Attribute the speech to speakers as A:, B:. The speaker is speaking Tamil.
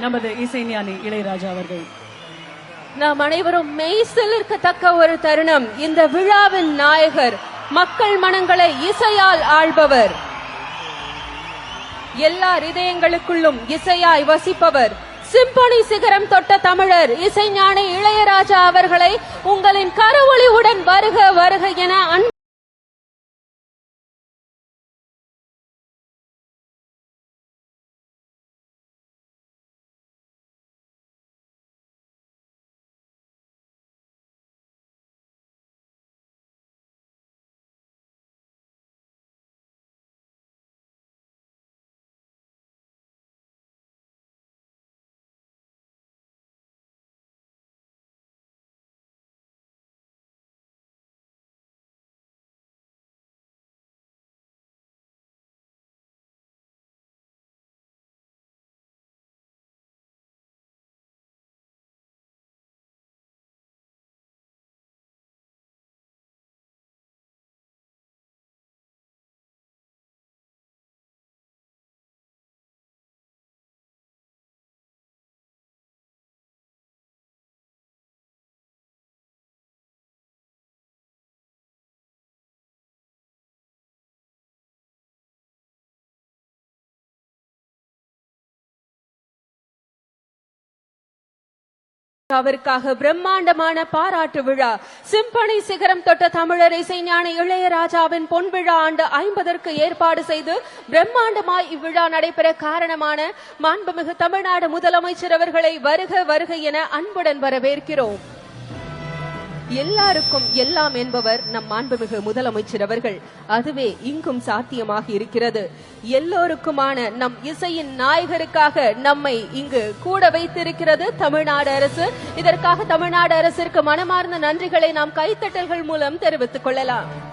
A: நமது இசைஞானி இளையராஜா அவர்கள்.
B: நாம் அனைவரும் மெய்சிலிருக்கத்தக்க ஒரு தருணம். இந்த விழாவின் நாயகர் மக்கள் மனங்களை இசையால் ஆள்பவர். எல்லா இதயங்களுக்குள்ளும் இசையாய் வசிப்பவர். சிம்பொனி சிகரம் தொட்ட தமிழர் இசைஞானி இளையராஜா அவர்களை உங்களின் கரவொளியுடன் வருக வருக என அவருக்காக பிரம்மாண்டமான பாராட்டு விழா. சிம்பனி சிகரம் தொட்ட தமிழர் இசைஞானி இளையராஜாவின் பொன் விழா ஆண்டு ஐம்பதற்கு ஏற்பாடு செய்து பிரம்மாண்டமாய் இவ்விழா நடைபெற காரணமான மாண்புமிகு தமிழ்நாடு முதலமைச்சர் அவர்களை வருக வருக என அன்புடன் வரவேற்கிறோம். எல்லாருக்கும் எல்லாம் என்பவர் நம் மாண்புமிகு முதலமைச்சர் அவர்கள். அதுவே இங்கும் சாத்தியமாக இருக்கிறது. எல்லோருக்குமான நம் இசையின் நாயகருக்காக நம்மை இங்கு கூட வைத்திருக்கிறது தமிழ்நாடு அரசு. இதற்காக தமிழ்நாடு அரசிற்கு மனமார்ந்த நன்றிகளை நாம் கைத்தட்டல்கள் மூலம் தெரிவித்துக் கொள்ளலாம்.